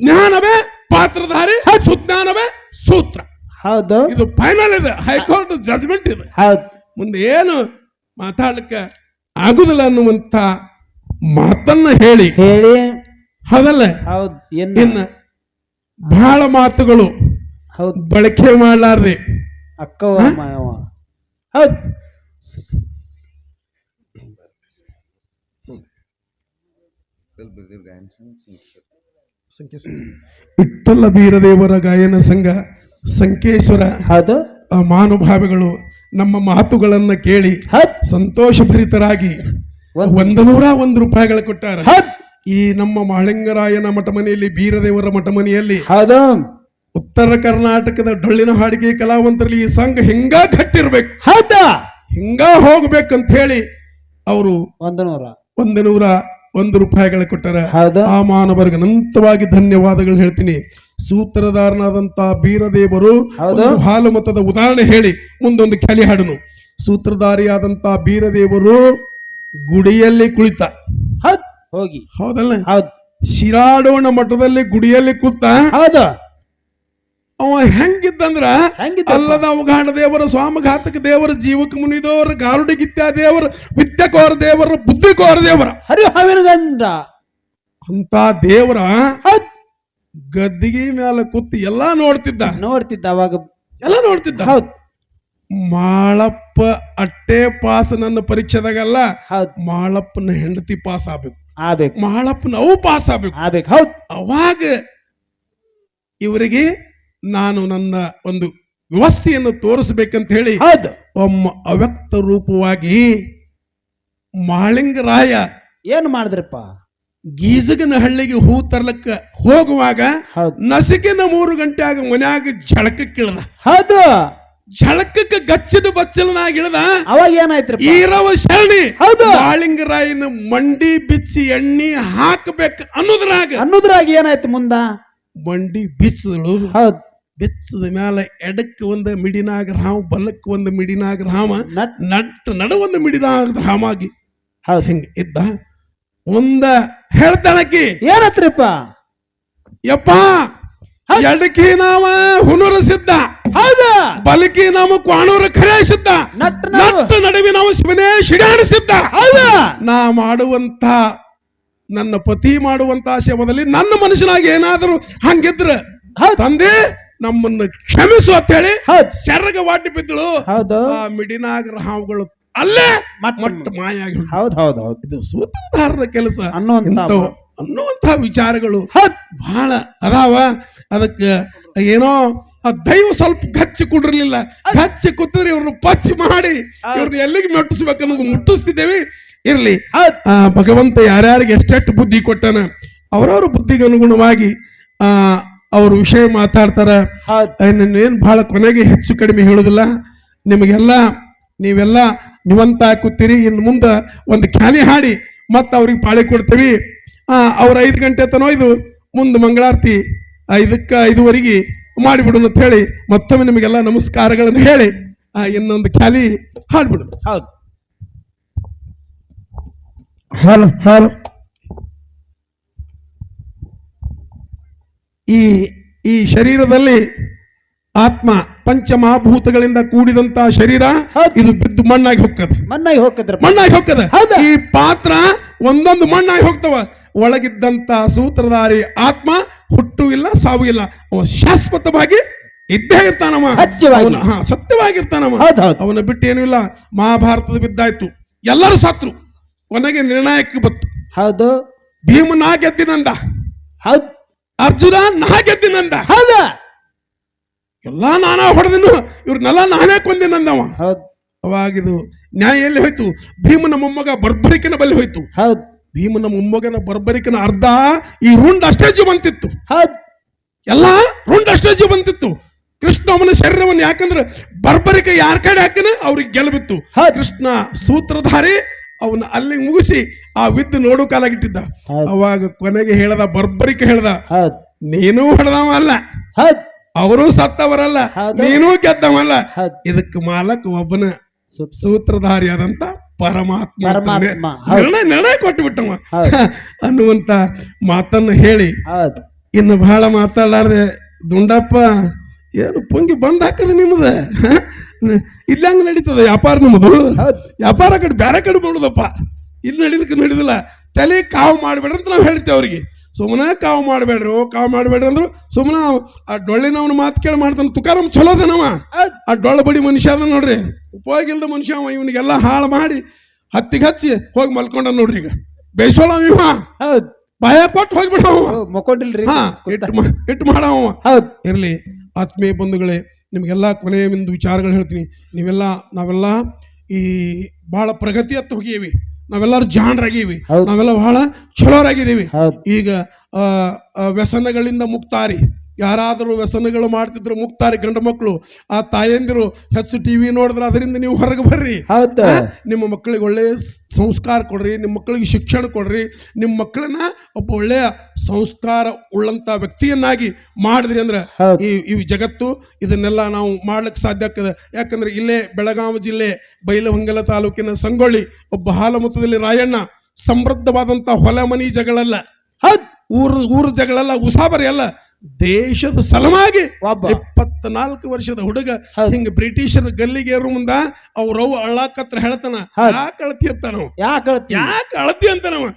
ಜ್ಞಾನವೇ ಪಾತ್ರಧಾರಿ ಸುಜ್ಞಾನವೇ ಸೂತ್ರ. ಹೌದು. ಇದು ಫೈನಲ್ ಇದೆ ಹೈಕೋರ್ಟ್ ಜಜ್ಮೆಂಟ್ ಇದೆ. ಹೌದು. ಮುಂದೆ ಏನು ಮಾತಾಡ್ಲಿಕ್ಕೆ ಆಗುದಿಲ್ಲ ಅನ್ನುವಂತ ಮಾತನ್ನ ಹೇಳಿ. ಹೇಳಿ. ಹೌದಲ್ಲ? ಹೌದು. ಇನ್ನ ಬಹಳ ಮಾತುಗಳು ಹೌದು. ಬಳಕೆ ಮಾಡಲಾರ್ದೆ. ಅಕ್ಕವ ಮಾಯವ ಹೌದು ವಿಠ್ಠಲ ಬೀರದೇವರ ಗಾಯನ ಸಂಘ ಸಂಕೇಶ್ವರ ಹೌದು. ಆ ಮಹಾನುಭಾವಿಗಳು ನಮ್ಮ ಮಾತುಗಳನ್ನ ಕೇಳಿ ಸಂತೋಷ ಭರಿತರಾಗಿ ಒಂದ್- ನೂರ ಒಂದು ರೂಪಾಯಿಗಳು ಕೊಟ್ಟಾರ. ಈ ನಮ್ಮ ಮಹಳಿಂಗರಾಯನ ಮಠ ಮನೆಯಲ್ಲಿ ಬೀರದೇವರ ಮಠ ಮನೆಯಲ್ಲಿ ಹೌದು. ಉತ್ತರ ಕರ್ನಾಟಕದ ಡೊಳ್ಳಿನ ಹಾಡಿಗೆ ಕಲಾವಂತರಲ್ಲಿ ಈ ಸಂಘ ಹಿಂಗ ಕಟ್ಟಿರ್ಬೇಕು? ಹೌದಾ? ಹಿಂಗ ಹೋಗ್ಬೇಕಂತ ಹೇಳಿ ಅವರು ಒಂದು ನೂರ. ಒಂದು ನೂರ ಒಂದು ರೂಪಾಯಿಗಳ ಕೊಟ್ಟರೆ ಆ ಮಾನವರಿಗೆ ಅನಂತವಾಗಿ ಧನ್ಯವಾದಗಳು ಹೇಳ್ತೀನಿ. ಸೂತ್ರಧಾರನಾದಂತಹ ಬೀರದೇವರು. ಹಾಲು ಮತದ ಉದಾಹರಣೆ ಹೇಳಿ ಮುಂದೊಂದು ಕೆಲಿ ಹಾಡನು ಸೂತ್ರಧಾರಿಯಾದಂತಹ ಬೀರದೇವರು ಗುಡಿಯಲ್ಲಿ ಕುಳಿತ. ಹೌದು. ಹೋಗಿ. ಹೌದಲ್ಲ? ಹೌದು. ಶಿರಾಡೋಣ ಮಠದಲ್ಲಿ ಗುಡಿಯಲ್ಲಿ ಕೂತ ಹೌದು. ಅವ ಹೆಂಗಿದ್ದಂದ್ರ ಹೆಂಗಿದ್ದ ಅಲ್ಲದ ಅವಘಾಣ ದೇವರ ಸ್ವಾಮಘಾತಕ ದೇವರ ಜೀವಕ ಮುನಿದವರ ಗಾರುಡಿಗಿತ್ಯ ದೇವರ ದೇವರು ದೇವರ ಬುದ್ಧಿಕೋರ ದೇವರ. ಹರಿ ಹಾವಿನ ಗಂಡ ಅಂತ ದೇವರ ಗದ್ದಿಗೆ ಮೇಲೆ ಕೂತು ಎಲ್ಲಾ ನೋಡ್ತಿದ್ದ. ನೋಡ್ತಿದ್ದ ಅವಾಗ. ಎಲ್ಲ ನೋಡ್ತಿದ್ದ. ಹೌದು. ಮಾಳಪ್ಪ ಅಟ್ಟೆ ಪಾಸ್ ನನ್ನ ಪರೀಕ್ಷೆದಾಗಲ್ಲ ಹೌದು. ಮಾಳಪ್ಪನ ಹೆಂಡತಿ ಪಾಸ್ ಆಗ್ಬೇಕು. ಆಗ್ಬೇಕು. ಮಾಳಪ್ಪನ ಅವು ಪಾಸ್ ಆಗ್ಬೇಕು. ಆಗ್ಬೇಕು. ಹೌದು. ಅವಾಗ ಇವರಿಗೆ ನಾನು ನನ್ನ ಒಂದು ವ್ಯವಸ್ಥೆಯನ್ನು ತೋರಿಸ್ಬೇಕಂತ ಹೇಳಿ ಒಮ್ಮ ಅವ್ಯಕ್ತ ರೂಪವಾಗಿ ಮಾಳಿಂಗರಾಯ ಏನು ಮಾಡಿದ್ರಪ್ಪ? ಗೀಜಗನ ಹಳ್ಳಿಗೆ ಹೂ ತರ್ಲಕ್ಕ ಹೋಗುವಾಗ ನಸಿಕಿನ ಮೂರು ಗಂಟೆ ಆಗ ಮನ್ಯಾಗ ಝಳಕ ಇಳ್ದ ಹೌದು. ಝಳಕಕ್ಕೆ ಗಚ್ಚಿದ ಬಚ್ಚಲನಾಗಿ ಇಳ್ದ ಅವಾಗ ಏನಾಯ್ತು ಈರವ ಶರಣಿ ಹೌದು. ಮಾಳಿಂಗರಾಯನ ಮಂಡಿ ಬಿಚ್ಚಿ ಎಣ್ಣಿ ಹಾಕಬೇಕು ಅನ್ನೋದ್ರಾಗ ಅನ್ನೋದ್ರಾಗ ಏನಾಯ್ತು ಮುಂದ? ಮಂಡಿ ಬಿಚ್ಚದಳು. ಹೌದು. ಬಿಚ್ಚದ ಮ್ಯಾಲ ಎಡಕ್ಕೆ ಒಂದು ಮಿಡಿನಾಗ ರಾಮ ಬಲಕ್ಕೆ ಒಂದು ಮಿಡಿನಾಗ ರಾಮ ನಟ್. ನಟ್ಟು ನಡ ಒಂದು ಮಿಡಿನಾಗ ರಾಮಾಗಿ ಹೌದು. ಹಿಂಗೆ ಇದ್ದ? ಒಂದ ಹೇಳ್ತಾಳಕಿ ಏನತ್ರಪ್ಪ? ಯಪ್ಪ ಎಡಕಿ ನಾವ ಹುನೂರ ಸಿದ್ಧ ಹೌದ. ಬಲಕಿ ನಾವು ಕ್ವಾಣೂರ ಖರೆ ಸಿದ್ಧ ನಟ್ಟು ನಡುವೆ ನಾವು ಶಿವನೇ ಶಿಡಾಣ ಸಿದ್ಧ ಹೌದ. ನಾ ಮಾಡುವಂತ ನನ್ನ ಪತಿ ಮಾಡುವಂತ ಶವದಲ್ಲಿ ನನ್ನ ಮನುಷ್ಯನಾಗಿ ಏನಾದರೂ ಹಂಗಿದ್ರ ಹೌದು. ತಂದೆ ನಮ್ಮನ್ನು ಕ್ಷಮಿಸು ಅಂತ ಹೇಳಿ ಶರಗ ವಾಟಿ ಬಿದ್ದಳು. ಹೌದು. ಆ ಮಿಡಿನಾಗ ಹಾವುಗಳು ಅಲ್ಲೇ ಮಟ್ ಮಟ್ಟ ಮಾಯಾಗಿ. ಹೌದು ಹೌದು ಹೌದು. ಇದು ಸೂತ್ರಧಾರನ ಕೆಲಸ. ಅನ್ನುವಂತ ಅನ್ನುವಂತಹ ವಿಚಾರಗಳು ಬಹಳ ಅದಾವ. ಅದಕ್ಕೆ ಏನೋ ಆ ದೈವ ಸ್ವಲ್ಪ ಗಚ್ಚಿ ಕುಡಿರ್ಲಿಲ್ಲ. ಗಚ್ಚಿ ಕೂತಿದ್ರೆ ಇವ್ರನ್ನ ಪಚ್ಚಿ ಮಾಡಿ ಇವ್ರನ್ನ ಎಲ್ಲಿಗೆ ಮೆಟ್ಟಿಸ್ಬೇಕು ಅನ್ನೋದು ಮುಟ್ಟಿಸ್ತಿದ್ದೇವೆ. ಇರ್ಲಿ. ಆ ಭಗವಂತ ಯಾರ್ಯಾರಿಗೆ ಎಷ್ಟೆಷ್ಟು ಬುದ್ಧಿ ಕೊಟ್ಟನ ಅವರವ್ರ ಬುದ್ಧಿಗೆ ಅನುಗುಣವಾಗಿ ಆ ಅವ್ರ ವಿಷಯ ಮಾತಾಡ್ತಾರ. ಏನ್ ಬಹಳ ಕೊನೆಗೆ ಹೆಚ್ಚು ಕಡಿಮೆ ಹೇಳುದಿಲ್ಲ. ನಿಮಗೆಲ್ಲ ನೀವೆಲ್ಲ ನಿವಂತ ಹಾಕುತ್ತೀರಿ ಇನ್ನು ಮುಂದೆ ಒಂದು ಖ್ಯಾನಿ ಹಾಡಿ ಮತ್ತೆ ಅವ್ರಿಗೆ ಪಾಳಿ ಕೊಡ್ತೀವಿ. ಆ ಅವ್ರ ಐದು ಗಂಟೆ ತನೋ ಇದು ಮುಂದೆ ಮಂಗಳಾರತಿ ಐದಕ್ಕೆ ಐದುವರೆಗೆ ಮಾಡಿಬಿಡು ಅಂತ ಹೇಳಿ ಮತ್ತೊಮ್ಮೆ ನಿಮಗೆಲ್ಲ ನಮಸ್ಕಾರಗಳನ್ನು ಹೇಳಿ ಆ ಇನ್ನೊಂದು ಖ್ಯಾಲಿ ಹಾಡ್ಬಿಡು ಹೌದು. Hello hello. ಈ ಈ ಶರೀರದಲ್ಲಿ ಆತ್ಮ ಪಂಚಮಹಾಭೂತಗಳಿಂದ ಕೂಡಿದಂತ ಶರೀರ. ಇದು ಬಿದ್ದು ಮಣ್ಣಾಗಿ ಹೋಗ್ತದೆ. ಮಣ್ಣಾಗಿ ಹೋಗ್ತದೆ ಮಣ್ಣಾಗಿ ಹೋಗ್ತದೆ? ಈ ಪಾತ್ರ ಒಂದೊಂದು ಮಣ್ಣಾಗಿ ಹೋಗ್ತವ. ಒಳಗಿದ್ದಂತ ಸೂತ್ರಧಾರಿ ಆತ್ಮ ಹುಟ್ಟು ಇಲ್ಲ ಸಾವು ಇಲ್ಲ. ಅವ ಶಾಶ್ವತವಾಗಿ ಇದ್ದೇ ಇರ್ತಾನವ. ಹಾ ಸತ್ಯವಾಗಿರ್ತಾನವ. ಅವನ ಬಿಟ್ಟು ಏನೂ ಇಲ್ಲ. ಮಹಾಭಾರತದ ಬಿದ್ದಾಯ್ತು. ಎಲ್ಲರೂ ಸತ್ರು. ಕೊನೆಗೆ ನಿರ್ಣಾಯಕ ಬತ್ತು ಹೌದು. ಭೀಮನ ಗೆದ್ದಿನಂದ ಹೌದು. ಅರ್ಜುನ ನಾ ಗೆದ್ದಿನಂದ ಹೌದ? ಎಲ್ಲಾ ನಾನಾ ಹೊಡೆದಿನ್ನು ಇವ್ರನ್ನೆಲ್ಲ ನಾನೇ ಕೊಂದಿನಂದವ ಹೌದು. ಅವಾಗಿದು ನ್ಯಾಯ ಎಲ್ಲಿ ಹೋಯ್ತು ಭೀಮನ ಮೊಮ್ಮಗ ಬರ್ಬರಿಕನ ಬಲಿ ಹೋಯ್ತು. ಹೌದು. ಭೀಮನ ಮೊಮ್ಮಗನ ಬರ್ಬರಿಕನ ಅರ್ಧ ಈ ರುಂಡ್ ಅಷ್ಟೇ ಜೀವಂತಿತ್ತು. ಹೌದು. ಎಲ್ಲ ರುಂಡ್ ಅಷ್ಟೇ ಜೀವಂತಿತ್ತು. ಕೃಷ್ಣ ಅವನ ಶರೀರವನ್ನು ಯಾಕಂದ್ರೆ ಬರ್ಬರಿಕ ಯಾರ ಕಡೆ ಹಾಕಿನ ಅವ್ರಿಗೆ ಗೆಲ್ಬಿತ್ತು. ಕೃಷ್ಣ ಸೂತ್ರಧಾರಿ ಅವನ ಅಲ್ಲಿ ಮುಗಿಸಿ ಆ ವಿದ್ ನೋಡು ಕಾಲಾಗಿಟ್ಟಿದ್ದ. ಅವಾಗ ಕೊನೆಗೆ ಹೇಳ್ದ ಬರ್ಬರಿಕ ಹೇಳ್ದ. ನೀನು ಹೊಡೆದವ ಅಲ್ಲ. ಅವರು ಸತ್ತವರಲ್ಲ. ನೀನು ಗೆದ್ದವಲ್ಲ ಇದಕ್ಕೆ ಮಾಲಕ್ ಒಬ್ಬನ ಸೂತ್ರಧಾರಿ ಸೂತ್ರಧಾರಿಯಾದಂತ ಪರಮಾತ್ಮ. ನಿರ್ಣಯ ನಿರ್ಣಯ ಕೊಟ್ಟು ಬಿಟ್ಟವ. ಅನ್ನುವಂತ ಮಾತನ್ನು ಹೇಳಿ. ಇನ್ನು ಬಹಳ ಮಾತಾಡಲಾರ್ದೆ ದುಂಡಪ್ಪ ಏನು ಪುಂಗಿ ಬಂದ್ ಹಾಕದ ನಿಮ್ಮದ ಇಲ್ಲ ಹಂಗ ನಡೀತದ ವ್ಯಾಪಾರ ನಿಮ್ಮದು. ವ್ಯಾಪಾರ ಕಡೆ ಬೇರೆ ಕಡೆ ಮಾಡೋದಪ್ಪ. ಇಲ್ಲಿ ನಡೀಲಿಕ್ಕೆ ನಡೀದಿಲ್ಲ. ತಲೆ ಕಾವು ಮಾಡಬೇಡ್ರಿ ಅಂತ ನಾವು ಹೇಳ್ತೇವೆ ಅವ್ರಿಗೆ. ಸುಮ್ಮನೆ ಕಾವು ಮಾಡಬೇಡ್ರಿ ಓ ಕಾವು ಮಾಡಬೇಡ್ರಿ ಅಂದ್ರು ಸುಮ್ಮನೆ ಆ ಡೊಳ್ಳಿನವನ ಮಾತು ಕೇಳಿ ಮಾಡ್ತಾನೆ ತುಕಾರಂ ಚಲೋ ಅದನವ ಹೌದ್. ಆ ಡೊಳ್ಳ ಬಡಿ ಮನುಷ್ಯ ಅದ ನೋಡ್ರಿ. ಉಪಯೋಗ ಇಲ್ದ ಮನುಷ್ಯ ಅವ ಇವನಿಗೆಲ್ಲ ಹಾಳು ಮಾಡಿ ಹತ್ತಿಗೆ ಹಚ್ಚಿ ಹೋಗಿ ಮಲ್ಕೊಂಡ ನೋಡ್ರಿ ಈಗ. ಬೇಸೋಳ ಇವ. ಭಯ ಕೊಟ್ಟು ಹೋಗ್ಬಿಡವ ಮಕ್ಕೊಂಡಿಲ್ರಿ. ಹಾ ಇಟ್ಟು ಮಾಡವ ಇರಲಿ. ಆತ್ಮೀಯ ಬಂಧುಗಳೇ ನಿಮಗೆಲ್ಲ ಕೊನೆಯ ಒಂದು ವಿಚಾರಗಳು ಹೇಳ್ತೀನಿ. ನೀವೆಲ್ಲ ನಾವೆಲ್ಲ ಈ ಬಹಳ ಪ್ರಗತಿಯತ್ತ ಹೋಗೀವಿ ನಾವೆಲ್ಲರೂ ಜಾಣರಾಗೀವಿ. ನಾವೆಲ್ಲ ಬಹಳ ಚಲೋರಾಗಿದ್ದೀವಿ ಈಗ ವ್ಯಸನಗಳಿಂದ ಮುಕ್ತಾರಿ. ಯಾರಾದರೂ ವ್ಯಸನಗಳು ಮಾಡ್ತಿದ್ರು ಮುಕ್ತಾರಿ ಗಂಡು ಮಕ್ಕಳು ಆ ತಾಯಂದಿರು ಹೆಚ್ಚು ಟಿವಿ ನೋಡಿದ್ರೆ ಅದರಿಂದ ನೀವು ಹೊರಗೆ ಬರ್ರಿ. ನಿಮ್ಮ ಮಕ್ಕಳಿಗೆ ಒಳ್ಳೆಯ ಸಂಸ್ಕಾರ ಕೊಡ್ರಿ ನಿಮ್ಮ ಮಕ್ಕಳಿಗೆ ಶಿಕ್ಷಣ ಕೊಡ್ರಿ ನಿಮ್ಮ ಮಕ್ಕಳನ್ನ ಒಬ್ಬ ಒಳ್ಳೆಯ ಸಂಸ್ಕಾರ ಉಳ್ಳಂತ ವ್ಯಕ್ತಿಯನ್ನಾಗಿ ಮಾಡಿದ್ರಿ ಅಂದ್ರೆ ಈ ಈ ಜಗತ್ತು ಇದನ್ನೆಲ್ಲ ನಾವು ಮಾಡ್ಲಿಕ್ಕೆ ಸಾಧ್ಯ ಆಗ್ತದೆ. ಯಾಕಂದ್ರೆ ಇಲ್ಲೇ ಬೆಳಗಾವಿ ಜಿಲ್ಲೆ ಬೈಲಹೊಂಗಲ ತಾಲೂಕಿನ ಸಂಗೊಳ್ಳಿ ಒಬ್ಬ ಹಾಲಮುತ್ತದಲ್ಲಿ ರಾಯಣ್ಣ ಸಮೃದ್ಧವಾದಂತ ಹೊಲ ಮನಿ ಜಗಳಲ್ಲ ಊರು ಊರು ಜಗಳಲ್ಲ ಉಸಾಬರಿ ಅಲ್ಲ. ದೇಶದ ಸಲುವಾಗಿ ಒಬ್ಬ. ಇಪ್ಪತ್ನಾಲ್ಕು ವರ್ಷದ ಹುಡುಗ ಹಿಂಗ ಬ್ರಿಟಿಷರ ಗಲ್ಲಿಗೆ ಏರು ಮುಂದ ಅವ್ರವ್ ಅಳ್ಳಾಕತ್ರ ಹೇಳ್ತಾನ. ಯಾಕೆ ಅಳತಿ ಅಂತ ನಾವು ಯಾಕೆ ಅಳತಿ ಅಂತ ನಾವು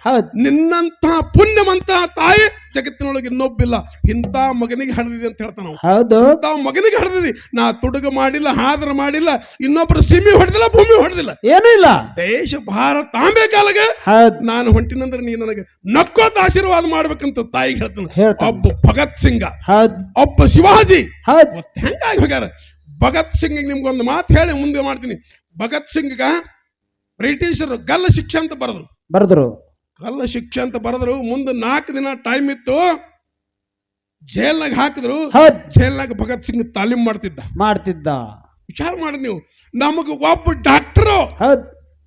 ನಿನ್ನಂತ ಪುಣ್ಯಮಂತ ತಾಯಿ ಜಗತ್ತಿನೊಳಗೆ ಇನ್ನೊಬ್ಬಿಲ್ಲ. ಇಂಥ ಮಗನಿಗೆ ಹಡ್ದಿದೆ ಅಂತ ಹೇಳ್ತಾನ ಹೌದು. ಇಂಥ ಮಗನಿಗೆ ಹಡ್ದಿದಿ. ನಾ ತುಡುಗ ಮಾಡಿಲ್ಲ ಹಾದ್ರ ಮಾಡಿಲ್ಲ ಇನ್ನೊಬ್ರು ಸೀಮೆ ಹೊಡೆದಿಲ್ಲ ಭೂಮಿ ಹೊಡೆದಿಲ್ಲ. ಏನೂ ಇಲ್ಲ. ದೇಶ ಭಾರತಾಂಬೆ ಆಂಬೇಕಾಲಗೆ ಹೌದು. ನಾನು ಹೊಂಟಿನಂದ್ರೆ ನೀ ನನಗೆ ನಕ್ಕೋತ ಆಶೀರ್ವಾದ ಮಾಡ್ಬೇಕಂತ ತಾಯಿಗೆ ಹೇಳ್ತಾನೆ. ಹೇಳ್ತಾನೆ. ಒಬ್ಬ ಭಗತ್ ಸಿಂಗ. ಹೌದ್. ಒಬ್ಬ ಶಿವಾಜಿ. ಹೌದು. ಇವತ್ತು ಹೆಂಗಾಗಿ ಹೋಗ್ಯಾರ? ಭಗತ್ ಸಿಂಗ್ ನಿಮ್ಗೊಂದು ಮಾತು ಹೇಳಿ ಮುಂದೆ ಮಾಡ್ತೀನಿ. ಭಗತ್ ಸಿಂಗ್ಗ ಬ್ರಿಟಿಷರು ಗಲ್ಲ ಶಿಕ್ಷೆ ಅಂತ ಬರೆದ್ರು. ಬರ್ದ್ರು. ಗಲ್ಲ ಶಿಕ್ಷೆ ಅಂತ ಬರೆದ್ರು ಮುಂದೆ ನಾಲ್ಕು ದಿನ ಟೈಮ್ ಇತ್ತು ಜೈಲ್ನಾಗ ಹಾಕಿದ್ರು ಜೈಲ್ನಾಗ ಭಗತ್ ಸಿಂಗ್ ತಾಲೀಮ್ ಮಾಡ್ತಿದ್ದ. ಮಾಡ್ತಿದ್ದ. ವಿಚಾರ ಮಾಡಿ ನೀವು. ನಮಗೆ ಒಬ್ಬ ಡಾಕ್ಟರ್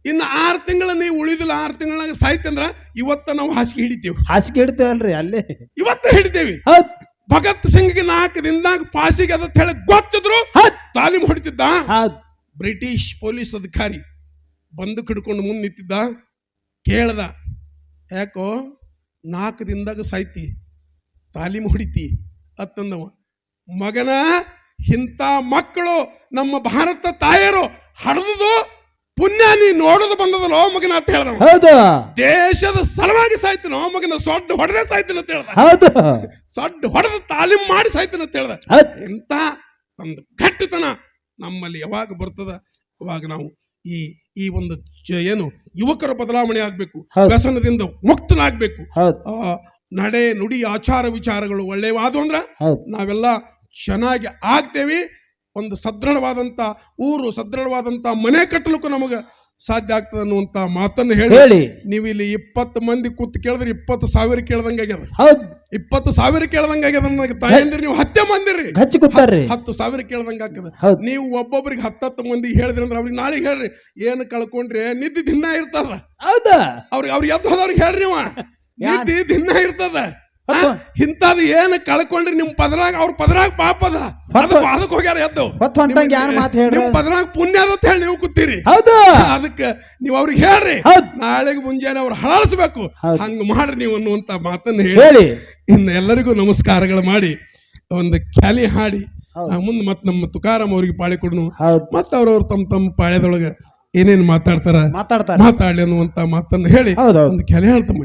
ಇನ್ನು ಆರು ತಿಂಗಳ ನೀವು ಉಳಿದಿಲ್ಲ ಆರು ತಿಂಗಳಾಗ ಸಾಯ್ತಂದ್ರ ಇವತ್ತ ನಾವು ಹಾಸಿಗೆ ಹಿಡಿತೇವೆ. ಹಾಸಿಗೆ ಹಿಡಿತೇವಲ್ರಿ ಅಲ್ಲೇ. ಇವತ್ತ ಹಿಡಿತೇವಿ. ಭಗತ್ ಸಿಂಗ್ಗೆ ನಾಲ್ಕು ದಿನದಾಗ ಪಾಸಿಗೆ ಅದತ್ ಹೇಳಿ ಗೊತ್ತಿದ್ರು ತಾಲೀಮ್ ಹೊಡಿತಿದ್ದ. ಬ್ರಿಟಿಷ್ ಪೊಲೀಸ್ ಅಧಿಕಾರಿ ಬಂದು ಹಿಡ್ಕೊಂಡು ಮುಂದೆ ನಿಂತಿದ್ದ ಕೇಳ್ದ ಯಾಕೋ ನಾಲ್ಕು ದಿನದಾಗ ಸಾಯ್ತಿ ತಾಲೀಮು ಹೊಡಿತಿ ಅತ್ತಂದವ. ಮಗನ ಇಂಥ ಮಕ್ಕಳು ನಮ್ಮ ಭಾರತ ತಾಯರು ಹಡದು ಪುಣ್ಯ ನೀ ನೋಡೋದು ಬಂದದಲ್ಲೋ ಮಗನ ಅಂತ ಹೇಳ್ದ ಹೌದು. ದೇಶದ ಸಲುವಾಗಿ ಸಾಯ್ತೀನೋ ಮಗನ ಸೊಡ್ಡ ಹೊಡೆದೇ ಸಾಯ್ತಿನ ಅಂತ ಹೇಳ್ದ. ಹೌದು. ಸೊಡ್ಡ ಹೊಡೆದ ತಾಲೀಮ್ ಮಾಡಿ ಸಾಯ್ತಿನ ಅಂತ ಹೇಳ್ದ. ಇಂಥ ಎಂತ ಒಂದು ಘಟ್ಟತನ ನಮ್ಮಲ್ಲಿ ಯಾವಾಗ ಬರ್ತದ ಅವಾಗ ನಾವು ಈ ಈ ಒಂದು ಏನು ಯುವಕರ ಬದಲಾವಣೆ ಆಗ್ಬೇಕು. ವ್ಯಸನದಿಂದ ಮುಕ್ತನಾಗ್ಬೇಕು. ಆ, ನಡೆ ನುಡಿ ಆಚಾರ ವಿಚಾರಗಳು ಒಳ್ಳೆಯವಾದವು ಅಂದ್ರೆ ನಾವೆಲ್ಲ ಚೆನ್ನಾಗಿ ಆಗ್ತೇವಿ ಒಂದು ಸದೃಢವಾದಂಥ ಊರು ಸದೃಢವಾದಂತ ಮನೆ ಕಟ್ಟಲಿಕ್ಕೂ ನಮಗೆ ಸಾಧ್ಯ ಆಗ್ತದೆ ಅನ್ನುವಂತ ಮಾತನ್ನು ಹೇಳಿ ನೀವು ಇಲ್ಲಿ ಇಪ್ಪತ್ತು ಮಂದಿ ಕೂತ್ ಕೇಳಿದ್ರೆ ಇಪ್ಪತ್ತು ಸಾವಿರ ಕೇಳ್ದಂಗೆ ಆಗ್ಯದ. ಇಪ್ಪತ್ತು ಸಾವಿರ ಕೇಳ್ದಂಗೆ ಆಗ್ಯದ ನನಗೆ ತಾಯಂದಿರು ನೀವು ಹತ್ತೆ ಮಂದಿರಿ. ಹತ್ತು ಸಾವಿರ ಕೇಳ್ದಂಗೆ ಆಗ್ತದೆ ನೀವು ಒಬ್ಬೊಬ್ರಿಗೆ ಹತ್ತತ್ತು ಮಂದಿ ಹೇಳಿದ್ರಿ ಅಂದ್ರೆ ಅವ್ರಿಗೆ ನಾಳೆ ಹೇಳ್ರಿ. ಏನು ಕಳ್ಕೊಂಡ್ರೆ ನಿದ್ದೆ ದಿನ ಇರ್ತದ. ಹೌದಾ? ಅವ್ರಿಗೆ ಅವ್ರಿಗೆ ಎದ್ದು ಹೋದವ್ರಿಗೆ ಹೇಳ್ರಿ ಅವ ನಿದ್ದೆ ದಿನ ಇರ್ತದ. ಇಂಥದ್ದು ಏನು ಕಳ್ಕೊಂಡ್ರಿ? ನಿಮ್ ಪದರಾಗ ಅವ್ರ ಪದರಾಗ ಪಾಪದ. ಅದಕ್ಕೆ ಹೋಗ್ಯಾರ ಎದ್ದು? ನಿಮ್ ಪದರಾಗ ಪುಣ್ಯ ಅಂತ ಹೇಳಿ ನೀವು ಕೂತೀರಿ. ಅದಕ್ಕೆ ನೀವು ಅವ್ರಿಗೆ ಹೇಳ್ರಿ. ನಾಳೆಗೆ ಮುಂಜಾನೆ ಅವ್ರು ಹಳಾಡಿಸ್ಬೇಕು. ಹಂಗ ಮಾಡ್ರಿ ನೀವು ಅನ್ನುವಂತ ಮಾತನ್ನ ಹೇಳಿ. ಇನ್ನು ಎಲ್ಲರಿಗೂ ನಮಸ್ಕಾರಗಳು ಮಾಡಿ ಒಂದು ಖ್ಯಾಲಿ ಹಾಡಿ. ಮುಂದ್ ಮತ್ತೆ ನಮ್ಮ ತುಕಾರಾಮ್ ಅವ್ರಿಗೆ ಪಾಳಿ ಕೊಡ್ನು. ಮತ್ ಮತ್ತೆ ಅವ್ರವ್ರು ತಮ್ಮ ತಮ್ಮ ಪಾಳ್ಯದೊಳಗೆ ಏನೇನು ಮಾತಾಡ್ತಾರ? ಮಾತಾಡ್ತಾರೆ. ಮಾತಾಡ್ಲಿ ಅನ್ನುವಂತ ಮಾತನ್ನ ಹೇಳಿ. ಒಂದು ಖ್ಯಾಲಿ ಹೇಳ್ತಮ್ಮ